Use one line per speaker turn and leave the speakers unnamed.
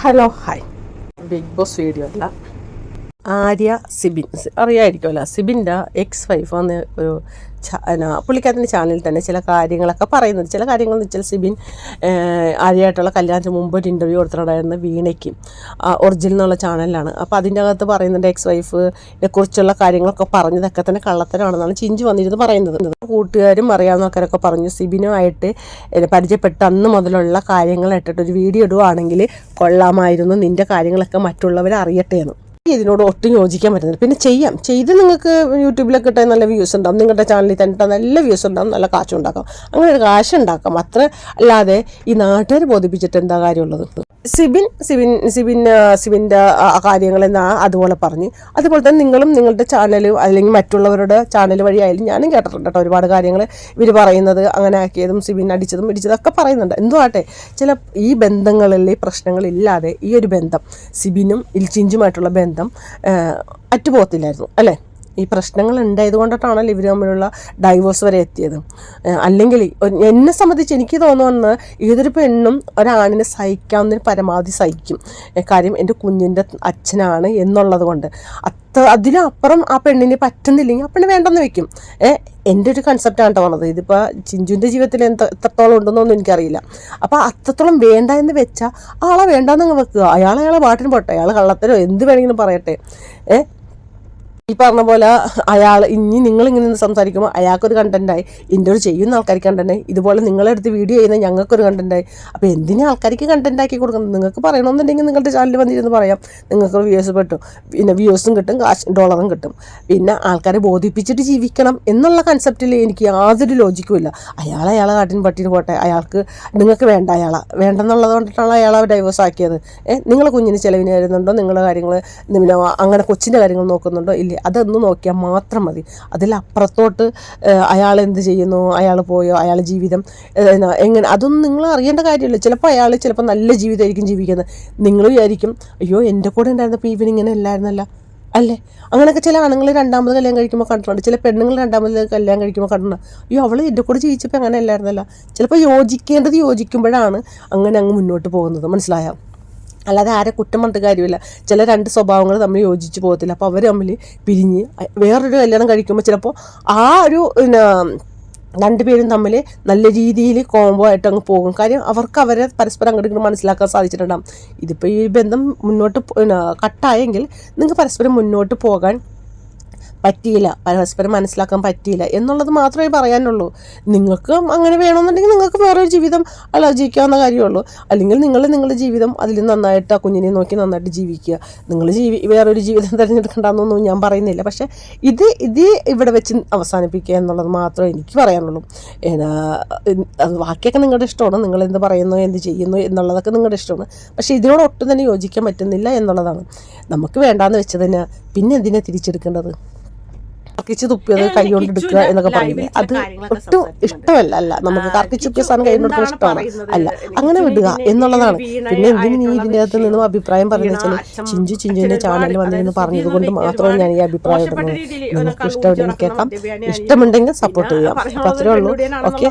Hello hi. Big boss video അല്ല. ആര്യ സിബിൻ. അറിയായിരിക്കുമല്ലോ സിബിന്റെ എക്സ് വൈഫ് എന്ന ഒരു പുള്ളിക്കാരന്റെ ചാനലിൽ തന്നെ ചില കാര്യങ്ങളൊക്കെ പറയുന്നുണ്ട്. ചില കാര്യങ്ങൾ എന്ന് വെച്ചാൽ സിബിൻ ആര്യമായിട്ടുള്ള കല്യാണത്തിന് മുമ്പ് ഒരു ഇന്റർവ്യൂ കൊടുത്തിട്ടുണ്ടായിരുന്ന വീണയ്ക്ക്. ഒറിജിനൽ എന്നുള്ള ചാനലിലാണ് അപ്പോൾ അതിന്റെ അകത്ത് പറയുന്നുണ്ട് എക്സ് വൈഫിനെ കുറിച്ചുള്ള കാര്യങ്ങളൊക്കെ പറഞ്ഞതൊക്കെ തന്നെ കള്ളത്തരമാണെന്നാണ് ചിഞ്ചു വന്നിരുന്ന് പറയുന്നത്. കൂട്ടുകാരും അറിയാവുന്ന ആൾക്കാരൊക്കെ പറഞ്ഞു സിബിനുമായിട്ട് പരിചയപ്പെട്ട അന്ന് മുതലുള്ള കാര്യങ്ങൾ ഇട്ടിട്ട് ഒരു വീഡിയോ ഇടുവാണെങ്കിൽ കൊള്ളാമായിരുന്നു. നിന്റെ കാര്യങ്ങളൊക്കെ മറ്റുള്ളവർ അറിയട്ടെ എന്ന്. ഇതിനോട് ഒട്ടും യോജിക്കാൻ പറ്റുന്നില്ല. പിന്നെ ചെയ്യാം. ചെയ്ത് നിങ്ങൾക്ക് യൂട്യൂബിലൊക്കെ ഇട്ടാൽ നല്ല വ്യൂസ് ഉണ്ടാവും. നിങ്ങളുടെ ചാനലിൽ തന്നെ ഇട്ടാൽ നല്ല വ്യൂസ് ഉണ്ടാവും നല്ല കാശുണ്ടാക്കാം. അങ്ങനെ ഒരു കാശുണ്ടാക്കാം. അത്ര അല്ലാതെ ഈ നാട്ടുകാർ ബോധിപ്പിച്ചിട്ട് എന്താ കാര്യമുള്ളത്? സിബിൻ സിബിൻ സിബിൻ സിബിന്റെ കാര്യങ്ങൾ എന്നാ അതുപോലെ പറഞ്ഞ്. അതുപോലെ തന്നെ നിങ്ങളും നിങ്ങളുടെ ചാനലും അല്ലെങ്കിൽ മറ്റുള്ളവരുടെ ചാനൽ വഴിയായാലും ഞാനും കേട്ടിട്ടുണ്ട് കേട്ടോ ഒരുപാട് കാര്യങ്ങൾ. ഇവർ പറയുന്നത് അങ്ങനെ ആക്കിയതും സിബിൻ അടിച്ചതും ഇടിച്ചതൊക്കെ പറയുന്നുണ്ട്. എന്തോ ആട്ടെ? ചില ഈ ബന്ധങ്ങളിലെ പ്രശ്നങ്ങളില്ലാതെ ഈ ഒരു ബന്ധം സിബിനും ഇൽച്ചിഞ്ചുമായിട്ടുള്ള ബന്ധം അറ്റുപോകത്തില്ലായിരുന്നു അല്ലേ? ഈ പ്രശ്നങ്ങൾ ഉണ്ടായത് കൊണ്ടിട്ടാണല്ലോ ഇവർ തമ്മിലുള്ള ഡൈവോഴ്സ് വരെ എത്തിയത്. അല്ലെങ്കിൽ എന്നെ സംബന്ധിച്ച് എനിക്ക് തോന്നുന്നത് ഏതൊരു പെണ്ണും ഒരാണിനെ സഹിക്കാവുന്നതിന് പരമാവധി സഹിക്കും. കാര്യം എന്റെ കുഞ്ഞിന്റെ അച്ഛനാണ് എന്നുള്ളത് കൊണ്ട്. അത്ര അതിലപ്പുറം ആ പെണ്ണിന് പറ്റുന്നില്ലെങ്കിൽ ആ പെണ്ണ് വേണ്ടെന്ന് വെക്കും എന്റെ ഒരു കൺസെപ്റ്റാണ് പറഞ്ഞത്. ഇതിപ്പോൾ ചിഞ്ചുവിന്റെ ജീവിതത്തിൽ എന്ത് എത്രത്തോളം ഉണ്ടെന്നൊന്നും എനിക്കറിയില്ല. അപ്പോൾ അത്രത്തോളം വേണ്ട എന്ന് വെച്ചാൽ ആളെ വേണ്ടാന്ന് വെക്കുക. അയാൾ അയാളെ പാട്ടിന് പോട്ടെ. അയാൾ കള്ളത്തരോ എന്ത് വേണമെങ്കിലും പറയട്ടെ. ഏഹ് ഈ പറഞ്ഞ പോലെ അയാൾ ഇനി നിങ്ങളിങ്ങനെ സംസാരിക്കുമ്പോൾ അയാൾക്കൊരു കണ്ടന്റായി എന്റെ ഒരു ചെയ്യുന്ന ആൾക്കാർക്ക് കണ്ടന്റായി ഇതുപോലെ നിങ്ങളെടുത്ത് വീഡിയോ ചെയ്യുന്ന ഞങ്ങൾക്കൊരു കണ്ടന്റായി അപ്പോൾ എന്തിനാ ആൾക്കാർക്ക് കണ്ടന്റാക്കി കൊടുക്കുന്നത്? നിങ്ങൾക്ക് പറയണമെന്നുണ്ടെങ്കിൽ നിങ്ങളുടെ ചാനൽ വന്നിരുന്ന് പറയാം. നിങ്ങൾക്ക് വ്യൂസ് പെട്ടു പിന്നെ വ്യൂസും കിട്ടും കാശ് ഡോളറും കിട്ടും. പിന്നെ ആൾക്കാരെ ബോധിപ്പിച്ചിട്ട് ജീവിക്കണം എന്നുള്ള കൺസെപ്റ്റിൽ എനിക്ക് യാതൊരു ലോജിക്കും ഇല്ല. അയാൾ അയാളെ കാട്ടിന് പട്ടിന് പോട്ടെ. അയാൾക്ക് നിങ്ങൾക്ക് വേണ്ട അയാളെ. വേണ്ടെന്നുള്ളത് കൊണ്ടിട്ടാണ് അയാളെ ഡൈവേഴ്സ് ആക്കിയത്. ഏഹ് നിങ്ങളെ കുഞ്ഞിന് ചിലവിന് വരുന്നുണ്ടോ? നിങ്ങളുടെ കാര്യങ്ങൾ പിന്നെ അങ്ങനെ കൊച്ചിന്റെ കാര്യങ്ങൾ നോക്കുന്നുണ്ടോ? ഇല്ല. അതൊന്ന് നോക്കിയാൽ മാത്രം മതി. അതിലപ്പുറത്തോട്ട് അയാൾ എന്ത് ചെയ്യുന്നു? അയാൾ പോയോ? അയാൾ ജീവിതം എങ്ങനെ? അതൊന്നും നിങ്ങൾ അറിയേണ്ട കാര്യമില്ല. ചിലപ്പോൾ അയാൾ ചിലപ്പോൾ നല്ല ജീവിതമായിരിക്കും ജീവിക്കുന്നത്. നിങ്ങൾ വിചാരിക്കും അയ്യോ എന്റെ കൂടെ ഉണ്ടായിരുന്നപ്പോൾ ഇവൻ ഇങ്ങനെ അല്ലായിരുന്നല്ല. അല്ലേ? അങ്ങനെയൊക്കെ ചില ആണുങ്ങൾ രണ്ടാമത് കല്യാണം കഴിക്കുമ്പോൾ കണ്ടിട്ടുണ്ട്. ചില പെണ്ണുങ്ങൾ രണ്ടാമത് കല്യാണം കഴിക്കുമ്പോൾ കണ്ടിട്ടുണ്ട്. അയ്യോ അവൾ എന്റെ കൂടെ ജീവിച്ചപ്പോൾ അങ്ങനെ അല്ലായിരുന്നല്ല. ചിലപ്പോൾ യോജിക്കേണ്ടത് യോജിക്കുമ്പോഴാണ് അങ്ങനെ അങ്ങ് മുന്നോട്ട് പോകുന്നത്. മനസ്സിലായോ? അല്ലാതെ ആരെ കുറ്റം പറഞ്ഞിട്ട് കാര്യമില്ല. ചില രണ്ട് സ്വഭാവങ്ങൾ തമ്മിൽ യോജിച്ച് പോകത്തില്ല. അപ്പോൾ അവർ തമ്മിൽ പിരിഞ്ഞ് വേറൊരു കല്യാണം കഴിക്കുമ്പോൾ ചിലപ്പോൾ ആ ഒരു പിന്നെ രണ്ടുപേരും തമ്മിൽ നല്ല രീതിയിൽ കോംബോ ആയിട്ട് അങ്ങ് പോകും. കാര്യം അവർക്ക് അവരെ പരസ്പരം അങ്ങോട്ട് മനസ്സിലാക്കാൻ സാധിച്ചിട്ടുണ്ടാകും ഇതിപ്പോൾ ഈ ബന്ധം മുന്നോട്ട് കട്ടായെങ്കിൽ നിങ്ങൾക്ക് പരസ്പരം മുന്നോട്ട് പോകാൻ പറ്റിയില്ല. പരസ്പരം മനസ്സിലാക്കാൻ പറ്റിയില്ല. എന്നുള്ളത് മാത്രമേ പറയാനുള്ളൂ. നിങ്ങൾക്ക് അങ്ങനെ വേണമെന്നുണ്ടെങ്കിൽ നിങ്ങൾക്ക് വേറൊരു ജീവിതം ആലോചിക്കാവുന്ന കാര്യമുള്ളൂ. അല്ലെങ്കിൽ നിങ്ങൾ നിങ്ങളുടെ ജീവിതം അതിൽ നന്നായിട്ട് ആ കുഞ്ഞിനെ നോക്കി നന്നായിട്ട് ജീവിക്കുക. നിങ്ങൾ ജീവി വേറൊരു ജീവിതം തിരഞ്ഞെടുക്കേണ്ടെന്നൊന്നും ഞാൻ പറയുന്നില്ല. പക്ഷേ ഇത് ഇത് ഇവിടെ വെച്ച് അവസാനിപ്പിക്കുക എന്നുള്ളത് മാത്രമേ എനിക്ക് പറയാനുള്ളൂ. അത് ബാക്കിയൊക്കെ നിങ്ങളുടെ ഇഷ്ടമാണ്. നിങ്ങൾ എന്ത് പറയുന്നു എന്ത് ചെയ്യുന്നു എന്നുള്ളതൊക്കെ നിങ്ങളുടെ ഇഷ്ടമാണ്. പക്ഷേ ഇതിനോട് ഒട്ടും തന്നെ യോജിക്കാൻ പറ്റുന്നില്ല എന്നുള്ളതാണ്. നമുക്ക് വേണ്ടാന്ന് വെച്ചതിന് പിന്നെ എന്തിനാണ് തിരിച്ചെടുക്കേണ്ടത്? കർക്കിച്ച് തുപ്പിയത് കൈ കൊണ്ട് എടുക്കുക എന്നൊക്കെ പറയുന്നത്. അത് ഒട്ടും ഇഷ്ടമല്ല. അല്ല നമുക്ക് കർക്കിച്ച് തുപ്പിയ സാധനം കൈ കൊണ്ട് ഇഷ്ടമാണ്. അല്ല അങ്ങനെ വിടുക എന്നുള്ളതാണ്. പിന്നെ എന്തിനു നീ ഇതിന്റെ അകത്ത് നിന്നും അഭിപ്രായം പറഞ്ഞു വെച്ചാൽ ചിഞ്ചു ചിഞ്ചുവിന്റെ ചാനലിൽ വന്നിരുന്നു പറഞ്ഞത് കൊണ്ട് മാത്രമേ ഞാൻ ഈ അഭിപ്രായം ഇടുന്നത് നിങ്ങൾക്ക് ഇഷ്ടമുണ്ടെങ്കിൽ കേൾക്കാം. ഇഷ്ടമുണ്ടെങ്കിൽ സപ്പോർട്ട് ചെയ്യാം. അപ്പൊ അത്രേ ഉള്ളൂ. ഓക്കെ